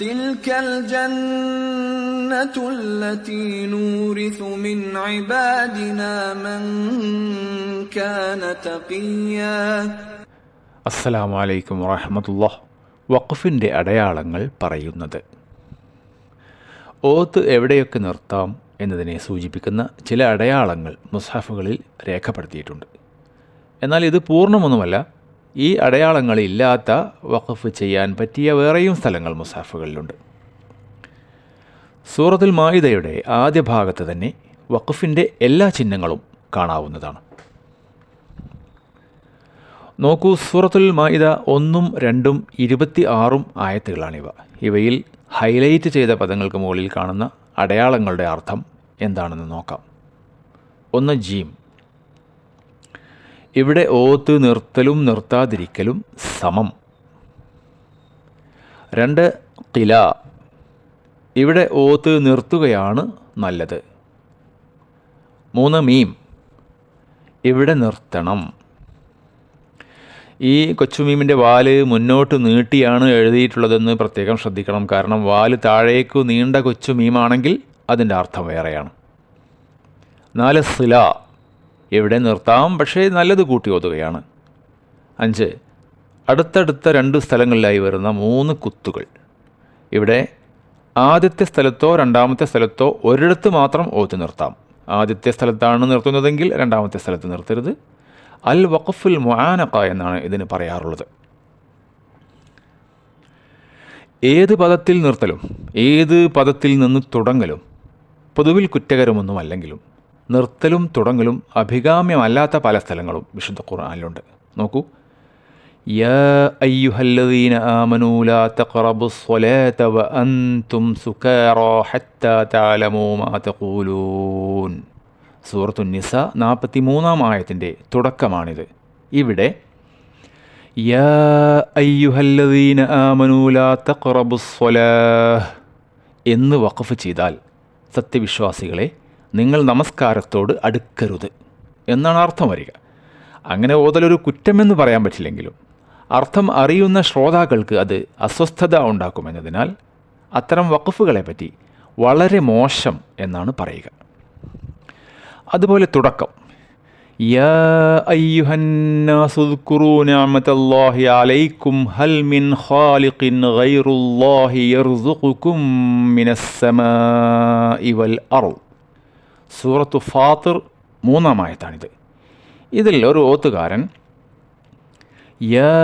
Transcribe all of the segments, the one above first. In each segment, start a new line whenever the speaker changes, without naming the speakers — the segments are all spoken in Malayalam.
تلك الجنة التي نورث من عبادنا من كان تقيا
അസ്സലാമു അലൈക്കും വറഹമത്തുള്ള വഖഫിൻ്റെ അടയാളങ്ങൾ പറയുന്നത് ഓത്ത് എവിടെയൊക്കെ നിർത്താം എന്നതിനെ സൂചിപ്പിക്കുന്ന ചില അടയാളങ്ങൾ മുസ്ഹഫുകളിൽ രേഖപ്പെടുത്തിയിട്ടുണ്ട് എന്നാൽ ഇത് പൂർണ്ണമൊന്നുമല്ല ഈ അടയാളങ്ങളില്ലാത്ത വഖഫ് ചെയ്യാൻ പറ്റിയ വേറെയും സ്ഥലങ്ങൾ മുസാഫുകളിലുണ്ട്. സൂറത്തുൽ മായിദയുടെ ആദ്യ ഭാഗത്ത് തന്നെ വഖഫിന്റെ എല്ലാ ചിഹ്നങ്ങളും കാണാവുന്നതാണ്. നോക്കൂ സൂറത്തുൽ മായിദ ഒന്നും രണ്ടും ഇരുപത്തി ആറും ആയത്തുകളാണിവ. ഇവയിൽ ഹൈലൈറ്റ് ചെയ്ത പദങ്ങൾക്ക് മുകളിൽ കാണുന്ന അടയാളങ്ങളുടെ അർത്ഥം എന്താണെന്ന് നോക്കാം. ഒന്ന് ജീം. ഇവിടെ ഓത്ത് നിർത്തലും നിർത്താതിരിക്കലും സമം. രണ്ട് കില. ഇവിടെ ഓത്ത് നിർത്തുകയാണ് നല്ലത്. മൂന്ന് മീം. ഇവിടെ നിർത്തണം. ഈ കൊച്ചുമീമിന്റെ വാൽ മുന്നോട്ട് നീട്ടിയാണ് എഴുതിയിട്ടുള്ളതെന്ന് പ്രത്യേകം ശ്രദ്ധിക്കണം. കാരണം വാൽ താഴേക്കു നീണ്ട കൊച്ചു മീമാണെങ്കിൽ അതിന്റെ അർത്ഥം വേറെയാണ്. നാല് സില. ഇവിടെ നിർത്താം പക്ഷേ നല്ലത് കൂട്ടി ഓതുകയാണ്. അഞ്ച് അടുത്തടുത്ത രണ്ട് സ്ഥലങ്ങളിലായി വരുന്ന മൂന്ന് കുത്തുകൾ. ഇവിടെ ആദ്യത്തെ സ്ഥലത്തോ രണ്ടാമത്തെ സ്ഥലത്തോ ഒരിടത്ത് മാത്രം ഓത്തി നിർത്താം. ആദ്യത്തെ സ്ഥലത്താണ് നിർത്തുന്നതെങ്കിൽ രണ്ടാമത്തെ സ്ഥലത്ത് നിർത്തരുത്. അൽ വഖഫുൽ മുആനഖ എന്നാണ് ഇതിന് പറയാറുള്ളത്. ഏത് പദത്തിൽ നിർത്തലും ഏത് പദത്തിൽ നിന്ന് തുടങ്ങലും പൊതുവിൽ കുറ്റകരമൊന്നുമല്ലെങ്കിലും നിർത്തലും തുടങ്ങലും അഭികാമ്യമല്ലാത്ത പല സ്ഥലങ്ങളും വിശുദ്ധ ഖുർആനിലുണ്ട് നോക്കൂ يا أيها الذين آمنوا لا تقربوا الصلاة وأنتم سكارى حتى تعلموا ما تقولون സൂറത്തു നിസ നാൽപ്പത്തി മൂന്നാം ആയത്തിൻ്റെ തുടക്കമാണിത് ഇവിടെ യാ അയ്യുഹല്ലദീന ആമനൂലാ തഖറബുസ്വലാഹ് എന്ന് വഖഫ് ചെയ്താൽ സത്യവിശ്വാസികളെ നിങ്ങൾ നമസ്കാരത്തോട് അടുക്കരുത് എന്നാണ് അർത്ഥം വരിക. അങ്ങനെ ഓതലൊരു കുറ്റമെന്ന് പറയാൻ പറ്റില്ലെങ്കിലും അർത്ഥം അറിയുന്ന ശ്രോതാക്കൾക്ക് അത് അസ്വസ്ഥത ഉണ്ടാക്കുമെന്നതിനാൽ അത്തരം വഖഫുകളെ പറ്റി വളരെ മോശം എന്നാണ് പറയുക. അതുപോലെ തുടക്കം. യാ നിഅമതല്ലാഹി അലൈക്കും ഹൽ മിൻ ഖാലിഖിൻ ഗൈറുല്ലാഹി മിനസ്സമാഇ വൽ അർദ്. സൂറത്തു ഫാത്തിർ മൂന്നാമായത്താണിത് ഇതിൽ ഒരു ഓത്തുകാരൻ യാ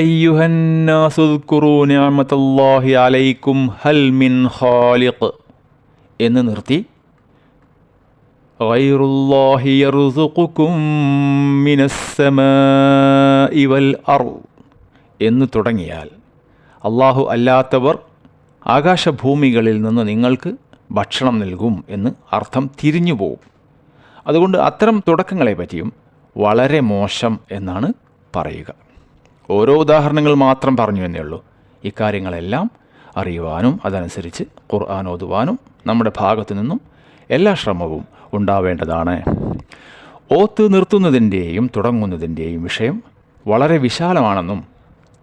അയ്യുഹന്നാസു اذكروا نعمة الله عليكم هل من خالق എന്ന് നിർത്തി غير الله يرزقكم من السماء والأرض എന്ന് തുടങ്ങിയാൽ അള്ളാഹു അല്ലാത്തവർ ആകാശഭൂമികളിൽ നിന്ന് നിങ്ങൾക്ക് ഭക്ഷണം നൽകും എന്ന് അർത്ഥം തിരിഞ്ഞു പോവും. അതുകൊണ്ട് അത്തരം തുടക്കങ്ങളെ പറ്റിയും വളരെ മോശം എന്നാണ് പറയുക. ഓരോ ഉദാഹരണങ്ങൾ മാത്രം പറഞ്ഞു എന്നേ ഉള്ളൂ. ഇക്കാര്യങ്ങളെല്ലാം അറിയുവാനും അതനുസരിച്ച് ഖുർആൻ ഓതുവാനും നമ്മുടെ ഭാഗത്തു നിന്നും എല്ലാ ശ്രമവും ഉണ്ടാവേണ്ടതാണ്. ഓത്ത് നിർത്തുന്നതിന്റെയും തുടങ്ങുന്നതിന്റെയും വിഷയം വളരെ വിശാലമാണെന്നും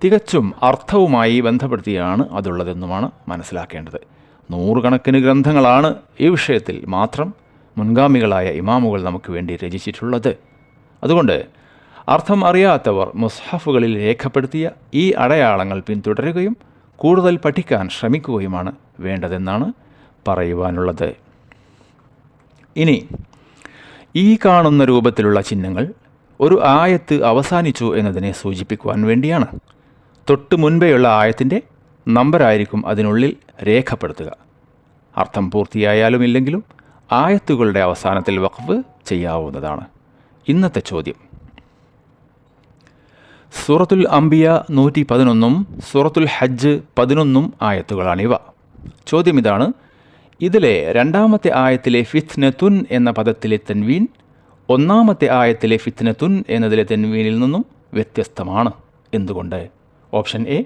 തികച്ചും അർത്ഥവുമായി ബന്ധപ്പെടുത്തിയാണ് അതുള്ളതെന്നുമാണ് മനസ്സിലാക്കേണ്ടത്. നൂറുകണക്കിന് ഗ്രന്ഥങ്ങളാണ് ഈ വിഷയത്തിൽ മാത്രം മുൻഗാമികളായ ഇമാമുകൾ നമുക്ക് വേണ്ടി രചിച്ചിട്ടുള്ളത്. അതുകൊണ്ട് അർത്ഥം അറിയാത്തവർ മുസ്ഹഫുകളിൽ രേഖപ്പെടുത്തിയ ഈ അടയാളങ്ങൾ പിന്തുടരുകയും കൂടുതൽ പഠിക്കാൻ ശ്രമിക്കുകയുമാണ് വേണ്ടതെന്നാണ് പറയുവാനുള്ളത്. ഇനി ഈ കാണുന്ന രൂപത്തിലുള്ള ചിഹ്നങ്ങൾ ഒരു ആയത്ത് അവസാനിച്ചു എന്നതിനെ സൂചിപ്പിക്കുവാൻ വേണ്ടിയാണ്. തൊട്ട് മുൻപേയുള്ള ആയത്തിന്റെ നമ്പറായിരിക്കും അതിനുള്ളിൽ രേഖപ്പെടുത്തുക. അർത്ഥം പൂർത്തിയായാലും ഇല്ലെങ്കിലും ആയത്തുകളുടെ അവസാനത്തിൽ വഖഫ് ചെയ്യാവുന്നതാണ്. ഇന്നത്തെ ചോദ്യം. സൂറത്തുൽ അംബിയ നൂറ്റി പതിനൊന്നും സൂറത്തുൽ ഹജ്ജ് പതിനൊന്നും ആയത്തുകളാണിവ. ചോദ്യം ഇതാണ് ഇതിലെ രണ്ടാമത്തെ ആയത്തിലെ ഫിത്നതുൻ എന്ന പദത്തിലെ തെൻവീൻ ഒന്നാമത്തെ ആയത്തിലെ ഫിത്നതുൻ എന്നതിലെ തെൻവീനിൽ നിന്നും വ്യത്യസ്തമാണ്. എന്തുകൊണ്ട്? ഓപ്ഷൻ എ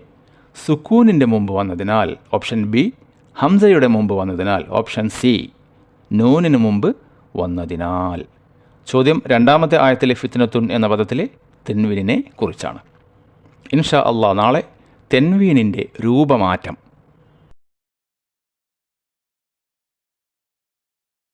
സുക്കൂനിന്റെ മുമ്പ് വന്നതിനാൽ ഓപ്ഷൻ ബി ഹംസയുടെ മുമ്പ് വന്നതിനാൽ ഓപ്ഷൻ സി നൂനിന് മുമ്പ് വന്നതിനാൽ. ചോദ്യം രണ്ടാമത്തെ ആയത്തിലെ ഫിത്തിനത്തുൻ എന്ന പദത്തിലെ തെൻവീനിനെ കുറിച്ചാണ്. ഇൻഷാ അള്ളാഹ് നാളെ തെൻവീനിന്റെ രൂപമാറ്റം